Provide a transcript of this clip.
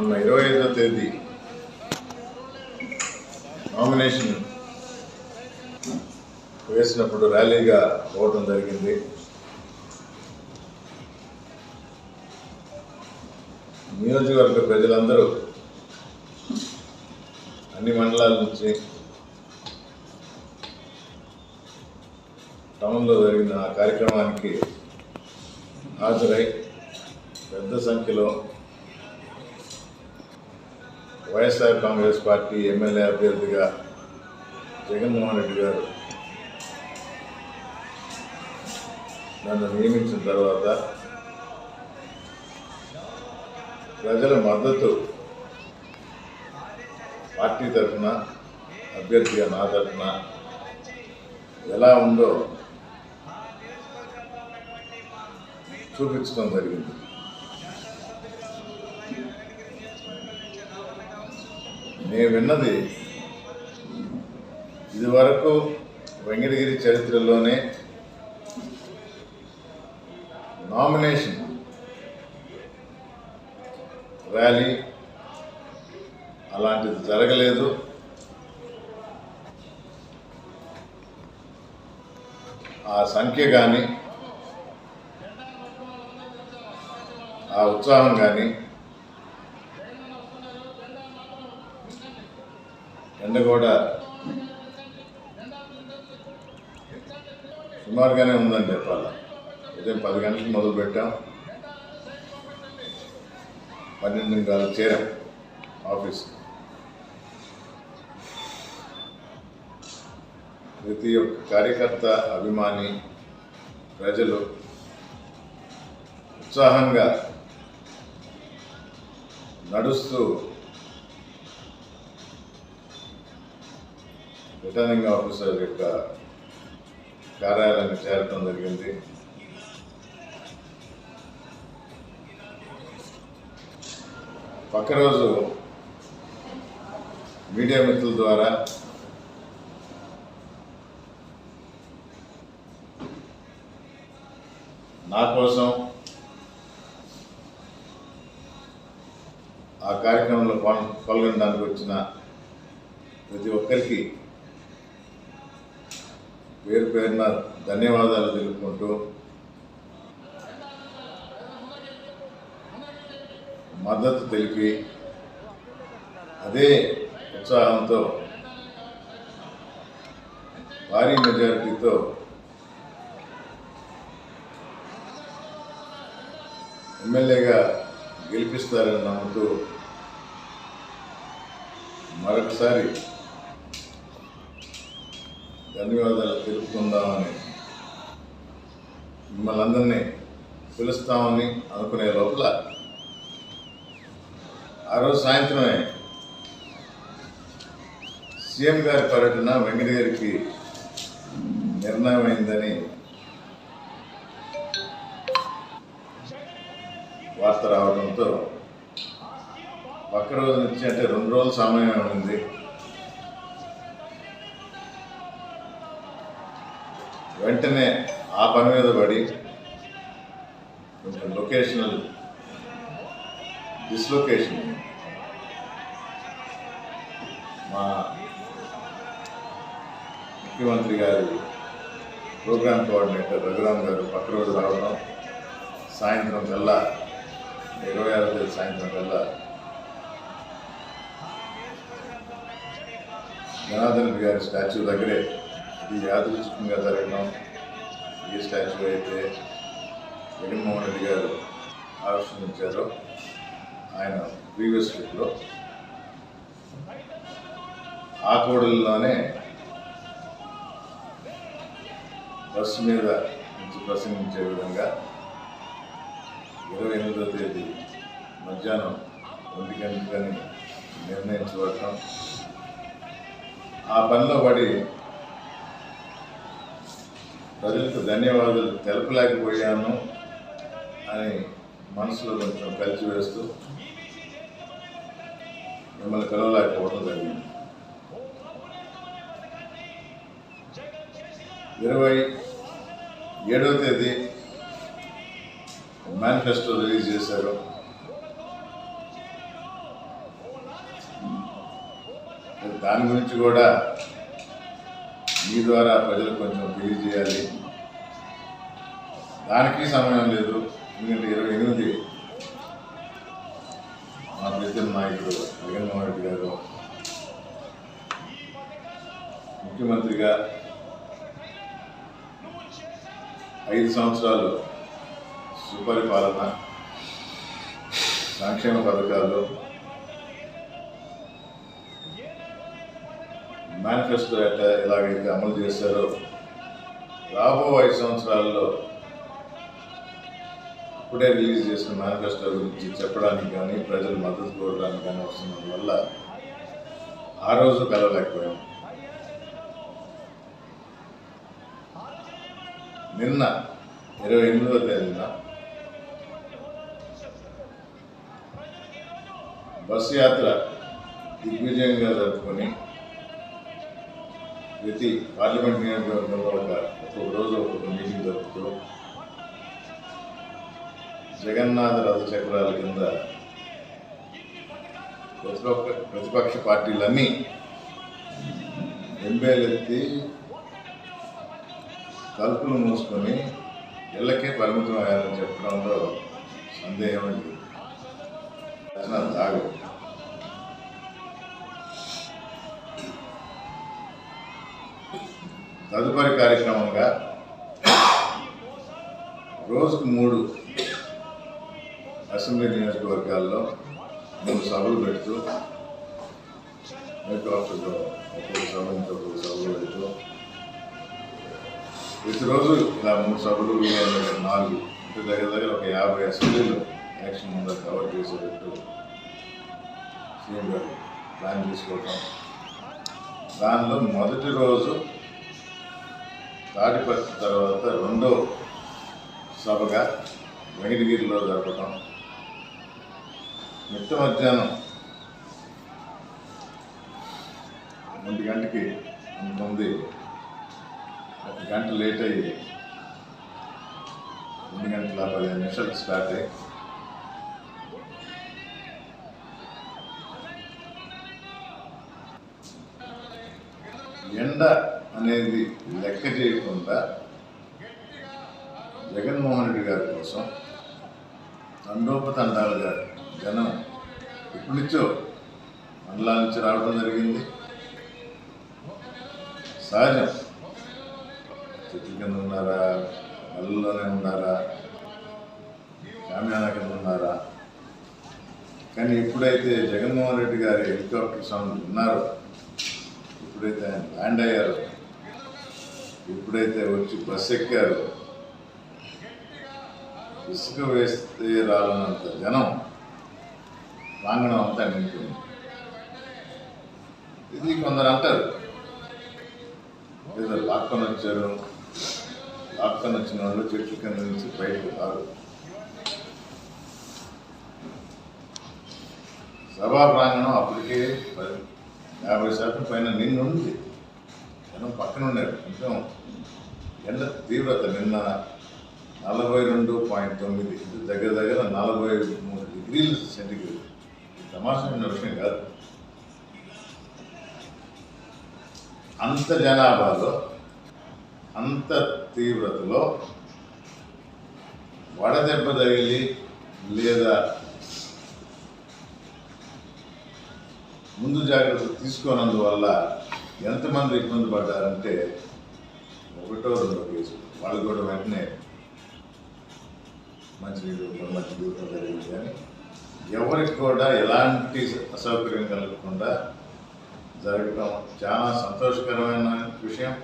మొన్న ఇరవై ఐదో తేదీ. నామినేషన్ వేసినప్పుడు ర్యాలీగా పోవడం జరిగింది. నియోజకవర్గ ప్రజలందరూ అన్ని మండలాల నుంచి టౌన్లో జరిగిన ఆ కార్యక్రమానికి హాజరై పెద్ద సంఖ్యలో వైఎస్ఆర్ కాంగ్రెస్ పార్టీ ఎమ్మెల్యే అభ్యర్థిగా జగన్మోహన్ రెడ్డి గారు నన్ను నియమించిన తర్వాత ప్రజల మద్దతు పార్టీ తరఫున అభ్యర్థిగా నా తరఫున ఎలా ఉందో చూపించడం జరిగింది. నేను విన్నది. ఇదివరకు వెంకటగిరి చరిత్రలోనే నామినేషన్ ర్యాలీ అలాంటిది జరగలేదు. ఆ సంఖ్య కానీ ఆ ఉత్సాహం కానీ ఎండ కూడా సుమారుగానే ఉందని చెప్పాలి ఉదయం పది గంటలకు మొదలు పెట్టాం. పన్నెండు కాదు చేరాం ఆఫీస్. ప్రతి ఒక్క కార్యకర్త అభిమాని ప్రజలు ఉత్సాహంగా నడుస్తూ రిటర్నింగ్ ఆఫీసర్ యొక్క కార్యాలయానికి చేరటం జరిగింది. పక్క రోజు మీడియా మిత్రుల ద్వారా నా కోసం ఆ కార్యక్రమంలో పాల్గొనడానికి వచ్చిన ప్రతి ఒక్కరికి పేరు పేరున ధన్యవాదాలు తెలుపుకుంటూ మద్దతు తెలిపి అదే ఉత్సాహంతో భారీ మెజారిటీతో ఎమ్మెల్యేగా గెలిపిస్తారని నమ్ముతూ మరొకసారి ధన్యవాదాలు తెలుపుకుందామని మిమ్మల్ని అందరినీ పిలుస్తామని అనుకునే లోపల ఆ రోజు సాయంత్రమే సీఎం గారి పర్యటన వెంకటగిరికి నిర్ణయమైందని వార్త రావడంతో పక్క రోజు నుంచి అంటే రెండు రోజుల సమయం ఉంది వెంటనే ఆ పని మీద పడి కొంచెం లొకేషనల్ డిస్లొకేషన్ మా ముఖ్యమంత్రి గారి ప్రోగ్రామ్ కోఆర్డినేటర్ రఘురామ్ గారు పక్క రోజు రావడం సాయంత్రం కల్లా ఇరవై ఆరో తేదీ సాయంత్రం కల్లా జనార్దన్ గారి స్టాచ్యూ దగ్గరే ఇది యాదృచ్ఛికంగా జరగడం ఈ స్టాచ్యూ అయితే జగన్మోహన్ రెడ్డి గారు ఆవిష్కరించారో ఆయన ప్రీవియస్ ట్రిప్లో ఆ బస్సు మీద నుంచి ప్రసంగించే విధంగా ఇరవై ఎనిమిదో తేదీ మధ్యాహ్నం ఒంటి గంటలని నిర్ణయించబడటం. ఆ పనిలో పడి ప్రజలకు ధన్యవాదాలు. తెలపలేకపోయాను అని మనసులో కొంచెం కలిసి వేస్తూ మిమ్మల్ని కలవలేకపోవడం జరిగింది. ఇరవై ఏడవ తేదీ మేనిఫెస్టో రిలీజ్ చేశారు. దాని గురించి కూడా మీ ద్వారా ప్రజలకు కొంచెం తెలియజేయాలి. దానికి సమయం లేదు. ఎందుకంటే ఇరవై ఎనిమిది మా ప్రజల నాయకుడు జగన్మోహన్ రెడ్డి గారు ముఖ్యమంత్రిగా ఐదు సంవత్సరాలు సుపరిపాలన సంక్షేమ పథకాలు మేనిఫెస్టో ఎట్లా ఎలాగైతే అమలు చేశారో రాబో ఐదు సంవత్సరాల్లో ఇప్పుడే రిలీజ్ చేసిన మేనిఫెస్టో గురించి చెప్పడానికి కానీ ప్రజలు మద్దతు కోరడానికి కానీ వస్తున్నందు వల్ల ఆ రోజు కలవలేకపోయాం. నిన్న ఇరవై ఎనిమిదో తేదీన బస్సు యాత్ర దిగ్విజయంగా జరుపుకొని ప్రతి పార్లమెంట్ నియోజకవర్గంలో ఒక ఒక్కొక్క రోజు ఒక్కొక్క మీటింగ్ జరుపుతూ జగన్నాథ రథచక్రాల కింద ప్రతిపక్ష ప్రతిపక్ష పార్టీలన్నీ ఎంబేలెత్తి తలుపులు మూసుకొని ఇళ్ళకే పరిమితం అయ్యారని చెప్పడంలో సందేహం లేదు. తదుపరి కార్యక్రమంగా రోజుకు మూడు అసెంబ్లీ నియోజకవర్గాల్లో మూడు సభలు పెడుతూ హెలికాప్టర్లో ఒక్కొక్క సభ ఒక్కొక్క సభలు పెడుతూ ప్రతిరోజు ఇలా మూడు సభలు నాలుగు అంటే దగ్గర దగ్గర ఒక యాభై అసెంబ్లీలు ఎలక్షన్ ముందర కవర్ చేసేటట్టు సీఎం గారు ప్లాన్ చేసుకోవటం. దానిలో మొదటి రోజు తాడిపత్రి తర్వాత రెండో సభగా వెంకటగిరిలో జరపటం నిత్య మధ్యాహ్నం ఒంటి గంటకి అంతమంది ఒక గంట లేట్ అయ్యి రెండు గంటల పదిహేను నిమిషాలకు స్టార్ట్ అయ్యి ఎండ అనేది లెక్క చేయకుండా జగన్మోహన్ రెడ్డి గారి కోసం తండోపతండాలుగా జనం ఇప్పటి నుంచో మండలాల నుంచి రావడం జరిగింది. సహజం. చెట్ల కింద ఉన్నారా? నల్లులోనే ఉన్నారా? కామ్యాన కింద ఉన్నారా? కానీ ఎప్పుడైతే జగన్మోహన్ రెడ్డి గారి హెలికాప్టర్ సౌండ్ ఉన్నారో ఎప్పుడైతే ఆయన ల్యాండ్ అయ్యారో ఎప్పుడైతే వచ్చి బస్ ఎక్కారో ఇసుక వేస్తే రాలనంత జనం. ప్రాంగణం అంతా నింపుకుంది ఇది కొందరు అంటారు. ఏదో లాక్కొని వచ్చారు. లాక్కొని వచ్చిన వాళ్ళు చెట్ల కింద నుంచి బయటకు రారు. సభా ప్రాంగణం అప్పటికే పది- యాభై శాతం పైన నిన్న ఉంది మనం పక్కన ఉన్నారు. కొంచెం ఎండ తీవ్రత నిన్న నలభై రెండు పాయింట్ తొమ్మిది ఇది దగ్గర దగ్గర నలభై మూడు డిగ్రీలు సెంటిగ్రేడ్. తమాషమైన విషయం కాదు. అంత జనాభాలో అంత తీవ్రతలో వడదెబ్బ తగిలి లేదా ముందు జాగ్రత్తలు తీసుకోనందువల్ల ఎంతమంది ఇబ్బంది పడ్డారంటే ఒకటో రెండో కేసు. వాళ్ళు కూడా వెంటనే మంచినీళ్ళు మంచి జరిగింది కానీ ఎవరికి కూడా ఎలాంటి అసౌకర్యం కలగకుండా జరగడం చాలా సంతోషకరమైన విషయం.